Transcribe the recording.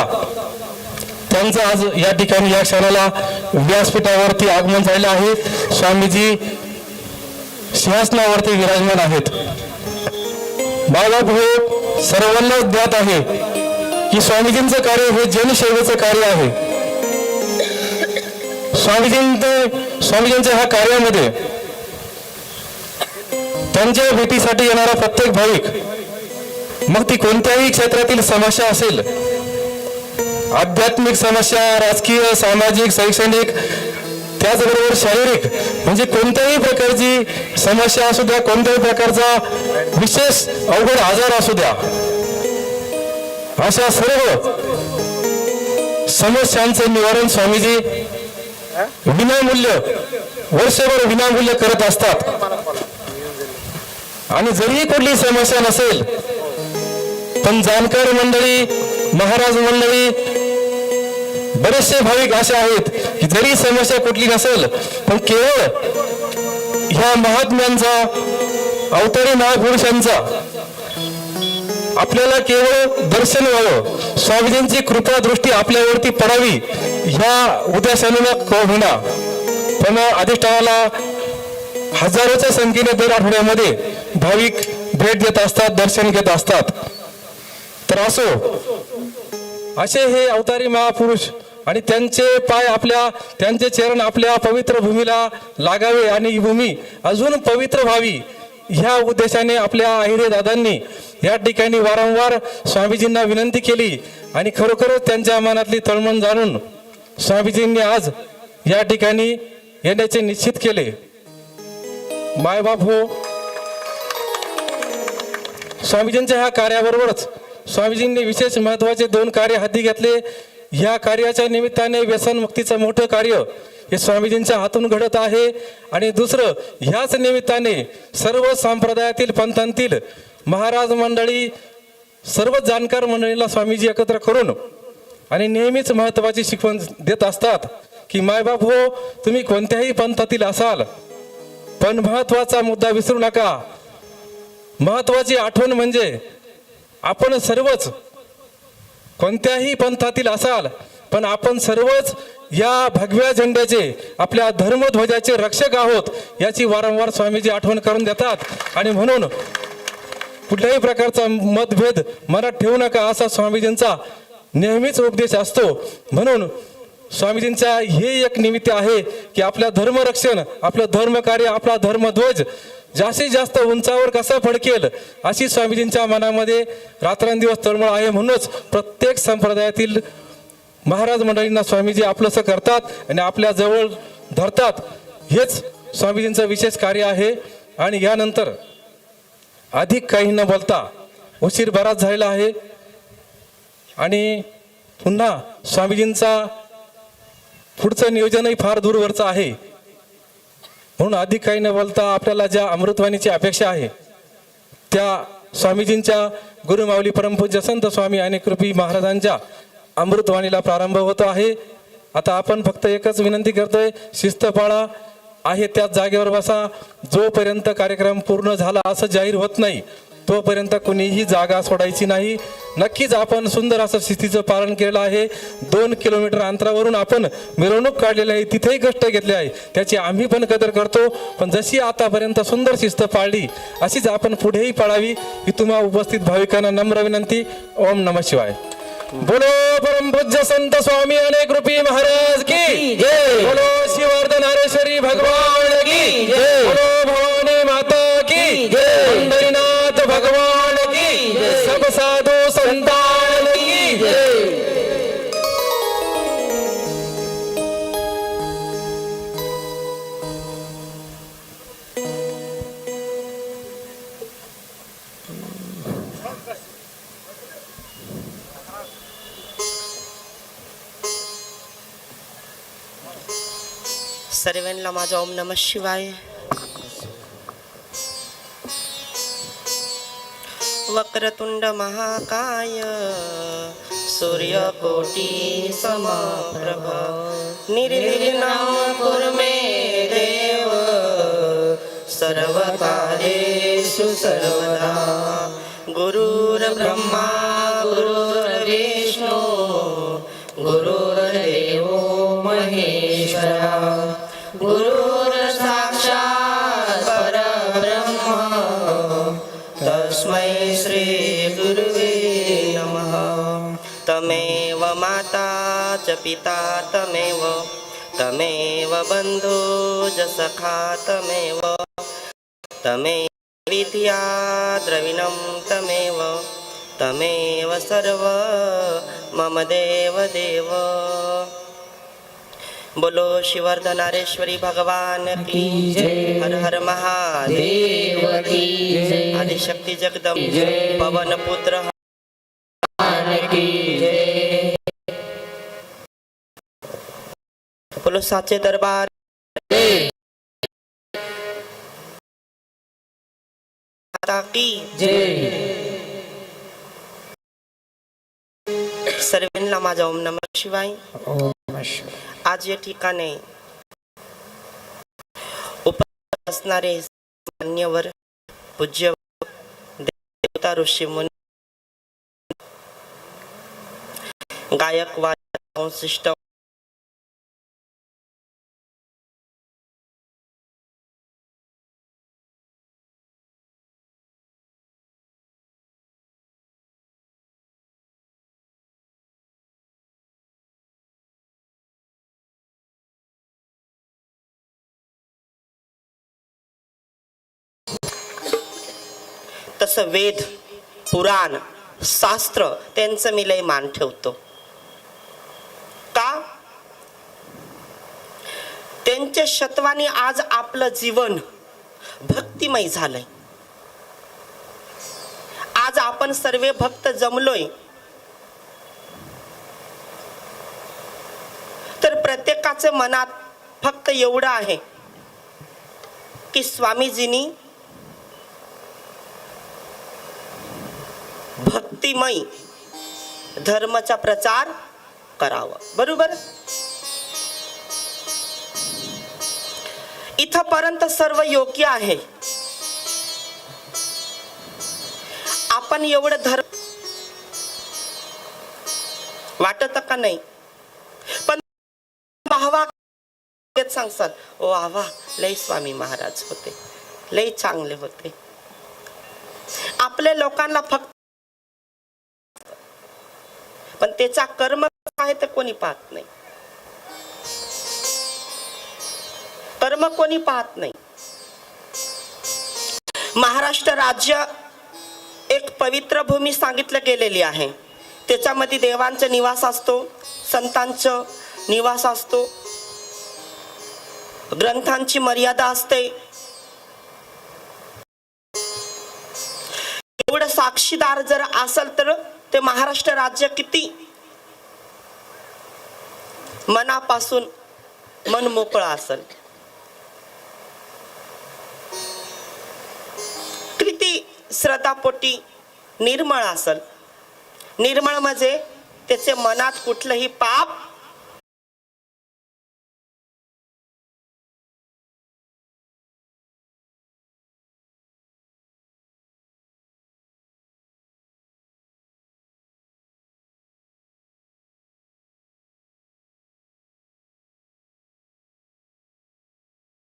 होता त्यांचं आज या ठिकाणी या क्षणाला व्यासपीठावरती आगमन झालेलं आहे. स्वामीजी सिंहासनावरती विराजमान आहेत. बाळासाहेब हे सर्वांनाच ज्ञात आहे की स्वामीजींचं कार्य हे जनसेवेचं कार्य आहे. स्वामीजींचे स्वामीजींच्या ह्या कार्यामध्ये त्यांच्या भेटीसाठी येणारा प्रत्येक भाविक मग ती कोणत्याही क्षेत्रातील समस्या असेल आध्यात्मिक समस्या राजकीय सामाजिक शैक्षणिक त्याचबरोबर शारीरिक म्हणजे कोणत्याही प्रकारची समस्या असू द्या कोणत्याही प्रकारचा विशेष अवघड आजार असू द्या. अशा सर्व समस्यांचे निवारण स्वामीजी विनामूल्य वर्षभर विनामूल्य करत असतात. आणि जरी कुठली समस्या नसेल पण जाणकार मंडळी महाराज मंडळी बरेचसे भाविक असे आहेत की जरी समस्या कुठली नसेल पण केवळ ह्या महात्म्यांचा अवतारी महापुरुषांचा आपल्याला केवळ दर्शन व्हावं स्वामीजींची कृपा दृष्टी आपल्यावरती पडावी ह्या उद्याशानं को होईना. पण अधिष्ठानाला हजारोच्या संख्येने दर आठवड्यामध्ये भाविक भेट देत असतात दर्शन घेत असतात. तर असो असे हे अवतारी महापुरुष आणि त्यांचे पाय आपल्या त्यांचे चरण आपल्या पवित्र भूमीला लागावे आणि ही भूमी अजून पवित्र व्हावी ह्या उद्देशाने आपल्या आहिरे दादांनी या ठिकाणी वारंवार स्वामीजींना विनंती केली आणि खरोखरच त्यांच्या मनातली तळमळ जाणून स्वामीजींनी आज या ठिकाणी येण्याचे निश्चित केले. मायबाप हो. स्वामीजींच्या ह्या कार्याबरोबरच स्वामीजींनी विशेष महत्त्वाचे दोन कार्य हाती घेतले. ह्या कार्याच्या निमित्ताने व्यसनमुक्तीचं मोठं कार्य हे स्वामीजींच्या हातून घडत आहे. आणि दुसरं ह्याच निमित्ताने सर्व संप्रदायातील पंथांतील महाराज मंडळी सर्व जाणकार मंडळीला स्वामीजी एकत्र करून आणि नेहमीच महत्वाची शिकवण देत असतात की मायबाप हो तुम्ही कोणत्याही पंथातील असाल पण महत्त्वाचा मुद्दा विसरू नका. महत्वाची आठवण म्हणजे आपण सर्वच कोणत्याही पंथातील असाल पण आपण सर्वच या भगव्या झेंड्याचे आपल्या धर्मध्वजाचे रक्षक आहोत याची वारंवार स्वामीजी आठवण करून देतात. आणि म्हणून कुठल्याही प्रकारचा मतभेद मनात ठेवू नका असा स्वामीजींचा नेहमीच उपदेश असतो. म्हणून स्वामीजींचा हे एक निमित्त आहे की आपल्या धर्मरक्षण आपलं धर्मकार्य आपला धर्मध्वज जास्तीत जास्त उंचावर कसा फडकेल अशी स्वामीजींच्या मनामध्ये रात्रंदिवस तळमळ आहे म्हणूनच प्रत्येक संप्रदायातील महाराज मंडळींना स्वामीजी आपलंसं करतात आणि आपल्या जवळ धरतात. हेच स्वामीजींचं विशेष कार्य आहे. आणि यानंतर अधिक काही न बोलता उशीर बराच झालेला आहे. आणि पुन्हा स्वामीजींचा पुढचं नियोजनही फार दूरवरचं आहे. म्हणून अधिक काही न बोलता आपल्याला ज्या अमृतवाणीची अपेक्षा आहे त्या स्वामीजींच्या गुरुमाऊली परमपूज्य संत स्वामी आणि कृपी महाराजांच्या अमृतवाणीला प्रारंभ होतो आहे. आता आपण फक्त एकच विनंती करतोय शिस्त पाळा आहे त्याच जागेवर बसा. जोपर्यंत कार्यक्रम पूर्ण झाला असं जाहीर होत नाही तोपर्यंत कुणीही जागा सोडायची नाही. नक्कीच आपण सुंदर असं शिस्तीचं पालन केलं आहे. दोन किलोमीटर अंतरावरून आपण मिरवणूक काढलेली आहे. तिथेही कष्ट घेतले आहे. त्याची आम्ही पण कदर करतो. पण जशी आतापर्यंत सुंदर शिस्त पाळली अशीच आपण पुढेही पाळावी. ही तुम्हा उपस्थित भाविकांना नम्र विनंती. ओम नम शिवाय. बोलो परम पूज्य संत स्वामी अनेक रूपी महाराज की जय. बोलो शिवर्धनारेश्वरी भगवान की जय. सर्वांना माझा ओम नम शिवाय. वक्रतुंड महाकाय. सूर्यकोटी समप्रभ. निर्विघ्नं कुर्मे देव. सर्वकार्येषु सर्वदा. गुरुर्ब्रह्मा गुरुर्विष्णु गुरुर्देवो महेश्वरा. तमेव माता च पिता तमेव तमेव बन्धो च सखा तमेव तमेव विद्या द्रविणं तमेव तमेव सर्व मम देव देव। बोलो शिवर्धनारेश्वरी भगवान की जय। हर हर महादेव की जय। आदिशक्ती जगदम पवन पुत्र बोलो साचे दरबार। सर्वांना माझा ओम नम शिवाय। आज या ठिकाणी उपस्थित असणारे मान्यवर पूज्य देवता ऋषी मुनी गायक वादक शिष्ट जसं वेद पुराण शास्त्र त्यांचं मी लय मान ठेवतो. का? त्यांच्या शतवानी आज आपलं जीवन भक्तिमय झालंय. आज आपण सर्व भक्त जमलोय. तर प्रत्येकाचं मनात फक्त एवढं आहे की स्वामीजींनी भक्तिमय. धर्माचा प्रचार करावा. बरोबर? इथपर्यंत सर्व योग्य आहे. आपण एवढं धर्म वाटत का नाही? पण भावा सांगतात ओ आवा लय स्वामी महाराज होते. लय चांगले होते. आपल्या लोकांना फक्त पण त्याचा कर्म आहे तर कोणी पाहत नाही. कर्म कोणी पाहत नाही. महाराष्ट्र राज्य एक पवित्र भूमी सांगितलं गेलेली आहे. त्याच्यामध्ये देवांचा निवास असतो संतांचं निवास असतो. ग्रंथांची मर्यादा असते. एवढं साक्षीदार जर असेल तर ते महाराष्ट्र राज्य किती मनापासून मन मोकळं असेल? किती श्रद्धापोटी निर्मळ असेल? निर्मळ म्हणजे त्याचे मनात कुठलंही पाप